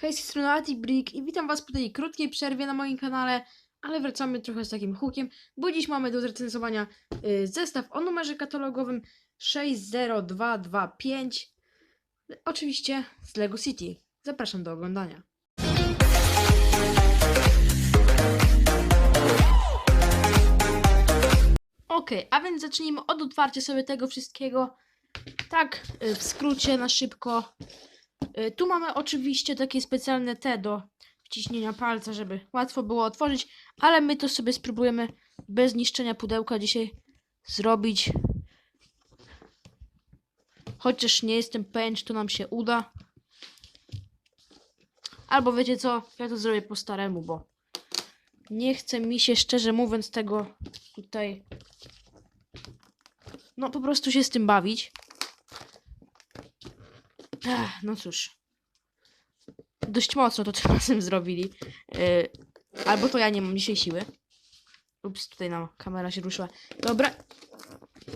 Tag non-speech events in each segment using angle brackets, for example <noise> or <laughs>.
Hej, z tej strony Atibrick i witam was po tej krótkiej przerwie na moim kanale, ale wracamy trochę z takim hookiem, bo dziś mamy do zrecenzowania y, zestaw o numerze katalogowym 60225, oczywiście z Lego City. Zapraszam do oglądania. Ok, a więc zacznijmy od otwarcia sobie tego wszystkiego. Tak, y, w skrócie, na szybko. Y, Tu mamy oczywiście takie specjalne T do wciśnienia palca, żeby łatwo było otworzyć, ale my to sobie spróbujemy bez niszczenia pudełka dzisiaj zrobić. Chociaż nie jestem pewien, czy to nam się uda. Albo wiecie co, ja to zrobię po staremu, bo nie chce mi się szczerze mówiąc tego tutaj no po prostu się z tym bawić. Ech, no cóż. Dość mocno to <laughs> tym razem zrobili. Yy, albo to ja nie mam dzisiaj siły. Ups, tutaj nam kamera się ruszyła. Dobra.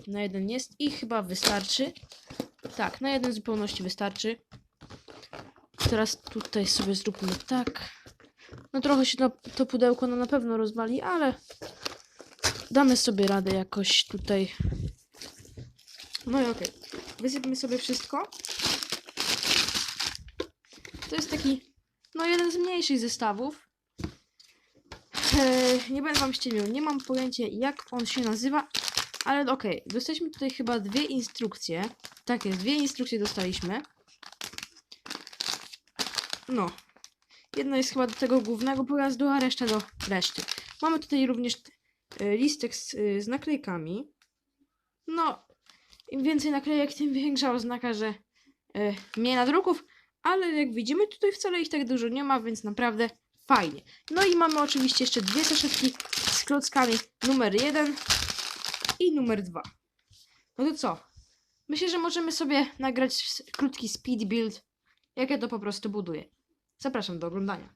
Na jeden jest i chyba wystarczy. Tak, na jeden w zupełności wystarczy. Teraz tutaj sobie zróbmy tak. No trochę się to, to pudełko no, na pewno rozwali, ale damy sobie radę jakoś tutaj. No i okej. Wysypmy sobie wszystko. To jest taki, no jeden z mniejszych zestawów. Eee, nie będę wam ściemiał, nie mam pojęcia jak on się nazywa, ale okej, dostaliśmy tutaj chyba dwie instrukcje. Tak jest, dwie instrukcje dostaliśmy. No. Jedna jest chyba do tego głównego pojazdu, a reszta do reszty. Mamy tutaj również e, listek z, e, z naklejkami. No, im więcej naklejek, tym <laughs> większa oznaka, że e, mniej nadruków, ale jak widzimy, tutaj wcale ich tak dużo nie ma, więc naprawdę fajnie. No i mamy oczywiście jeszcze dwie saszetki z klockami numer jeden i numer dwa. No to co? Myślę, że możemy sobie nagrać krótki speed build, jak ja to po prostu buduję. Zapraszam do oglądania.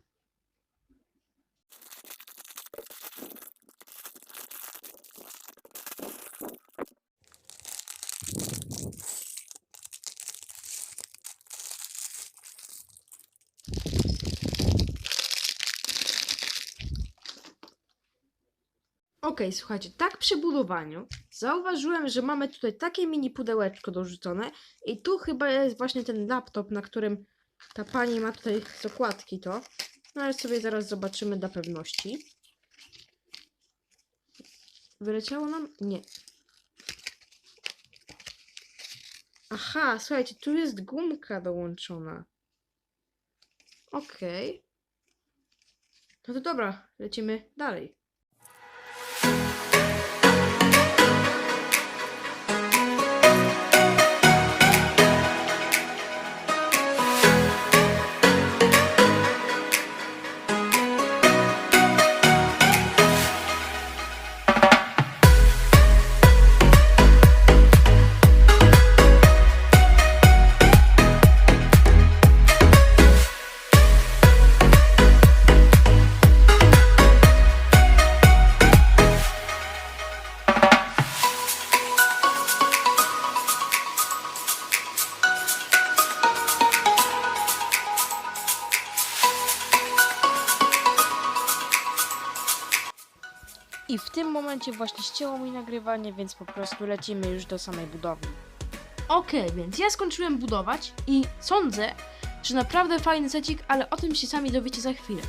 Okej, słuchajcie, tak przy budowaniu zauważyłem, że mamy tutaj takie mini pudełeczko dorzucone i tu chyba jest właśnie ten laptop, na którym ta pani ma tutaj z okładki to. No ale sobie zaraz zobaczymy dla pewności. Wyleciało nam? Nie. Aha, słuchajcie, tu jest gumka dołączona. Okej. No to dobra, lecimy dalej. I w tym momencie właśnie ścięło mi nagrywanie, więc po prostu lecimy już do samej budowli. Okej, więc ja skończyłem budować i sądzę, że naprawdę fajny secik, ale o tym się sami dowiecie za chwilę.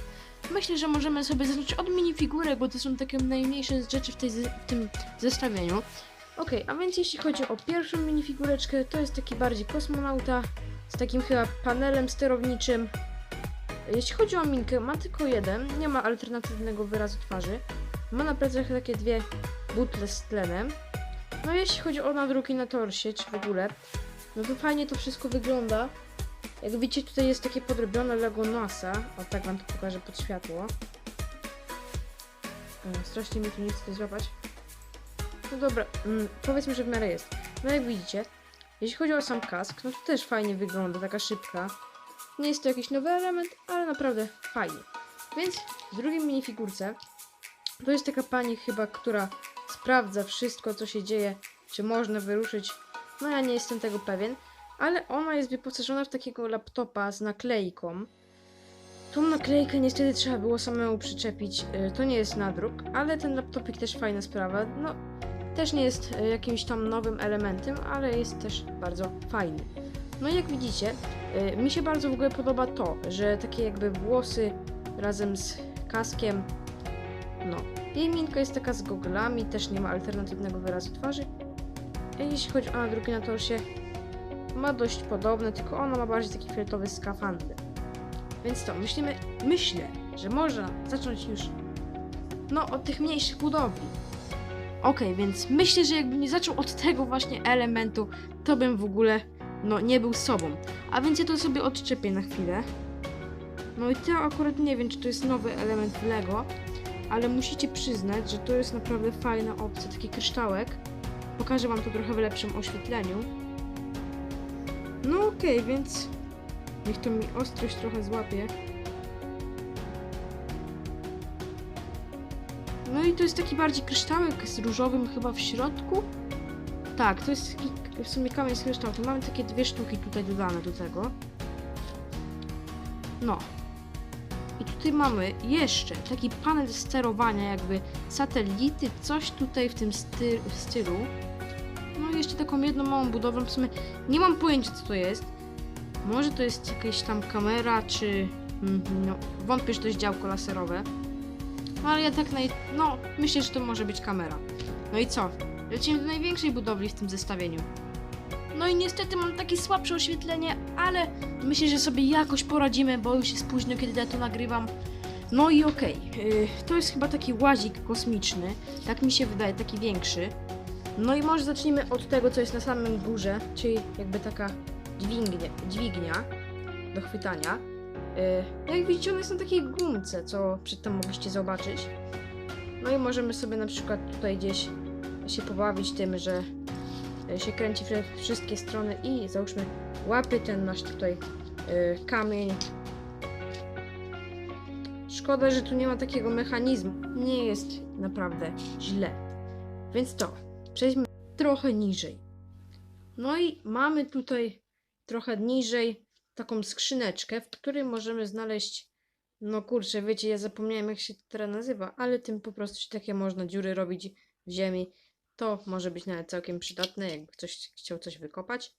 Myślę, że możemy sobie zacząć od minifigurek, bo to są takie najmniejsze rzeczy w, tej, w tym zestawieniu. Okej, a więc jeśli chodzi o pierwszą minifigureczkę, to jest taki bardziej kosmonauta z takim chyba panelem sterowniczym. Jeśli chodzi o minkę, ma tylko jeden, nie ma alternatywnego wyrazu twarzy. Ma na plecach takie dwie butle z tlenem. No jeśli chodzi o nadruki na torsie, czy w ogóle, no to fajnie to wszystko wygląda. Jak widzicie, tutaj jest takie podrobione Lego NASA. O, tak wam to pokażę pod światło. O, strasznie mi tu nie chce złapać. No dobra, mm, powiedzmy, że w miarę jest. No jak widzicie, jeśli chodzi o sam kask, no to też fajnie wygląda, taka szybka. Nie jest to jakiś nowy element, ale naprawdę fajnie. Więc w drugim minifigurce to jest taka pani chyba, która sprawdza wszystko, co się dzieje, czy można wyruszyć. No ja nie jestem tego pewien, ale ona jest wyposażona w takiego laptopa z naklejką. Tą naklejkę niestety trzeba było samemu przyczepić. Y, To nie jest nadruk, ale ten laptopik też fajna sprawa. No, też nie jest y, jakimś tam nowym elementem, ale jest też bardzo fajny. No i jak widzicie, y, mi się bardzo w ogóle podoba to, że takie jakby włosy razem z kaskiem, no. Jej minka jest taka z goglami, też nie ma alternatywnego wyrazu twarzy. A jeśli chodzi o nadruki na torsie, ma dość podobne, tylko ona ma bardziej taki fioletowy skafander. Więc to, myślimy, myślę, że można zacząć już, no, od tych mniejszych budowli. Okej, więc myślę, że jakbym nie zaczął od tego właśnie elementu, to bym w ogóle, no, nie był sobą. A więc ja to sobie odczepię na chwilę. No i to akurat nie wiem, czy to jest nowy element Lego, ale musicie przyznać, że to jest naprawdę fajna opcja, taki kryształek. Pokażę wam to trochę w lepszym oświetleniu. No okej, więc niech to mi ostrość trochę złapie. No i to jest taki bardziej kryształek z różowym chyba w środku. Tak, to jest taki w sumie kamień z kryształkiem. Mamy takie dwie sztuki tutaj dodane do tego. No. Tutaj mamy jeszcze taki panel sterowania, jakby satelity, coś tutaj w tym sty- w stylu. No i jeszcze taką jedną małą budowę. W sumie nie mam pojęcia co to jest. Może to jest jakaś tam kamera, czy. mm, No, wątpię, że to jest działko laserowe. No ale ja tak naj. No, myślę, że to może być kamera. No i co? Lecimy do największej budowli w tym zestawieniu. No i niestety mam takie słabsze oświetlenie, ale myślę, że sobie jakoś poradzimy, bo już jest późno, kiedy ja to nagrywam. No i okej, yy, to jest chyba taki łazik kosmiczny, tak mi się wydaje, taki większy. No i może zacznijmy od tego, co jest na samym górze, czyli jakby taka dźwignia, dźwignia do chwytania. Jak widzicie, ona jest na takiej gumce, co przedtem mogliście zobaczyć. No i możemy sobie na przykład tutaj gdzieś się pobawić tym, że y, się kręci we wszystkie strony i załóżmy łapy ten nasz tutaj y, kamień. Szkoda, że tu nie ma takiego mechanizmu. Nie jest naprawdę źle. Więc to, przejdźmy trochę niżej. No i mamy tutaj trochę niżej taką skrzyneczkę, w której możemy znaleźć no kurczę, wiecie, ja zapomniałem jak się to teraz nazywa, ale tym po prostu się takie można dziury robić w ziemi. To może być nawet całkiem przydatne, jakby ktoś chciał coś wykopać.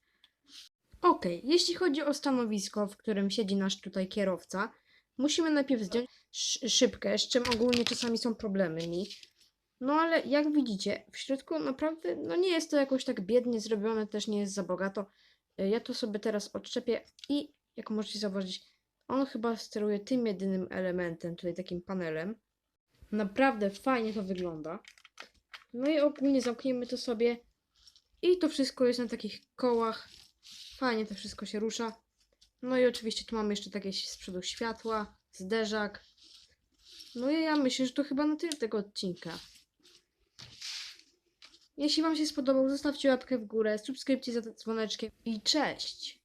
Okej, jeśli chodzi o stanowisko, w którym siedzi nasz tutaj kierowca, musimy najpierw zdjąć sz- szybkę, z czym ogólnie czasami są problemy mi. No ale jak widzicie, w środku naprawdę, no nie jest to jakoś tak biednie zrobione, też nie jest za bogato. Y, Ja to sobie teraz odczepię i jak możecie zauważyć, on chyba steruje tym jedynym elementem, tutaj takim panelem. Naprawdę fajnie to wygląda. No i ogólnie zamkniemy to sobie. I to wszystko jest na takich kołach. Fajnie to wszystko się rusza. No i oczywiście tu mamy jeszcze takie z przodu światła, zderzak. No i ja myślę, że to chyba na tyle tego odcinka. Jeśli Wam się spodobał, zostawcie łapkę w górę, subskrypcję za dzwoneczkiem i cześć!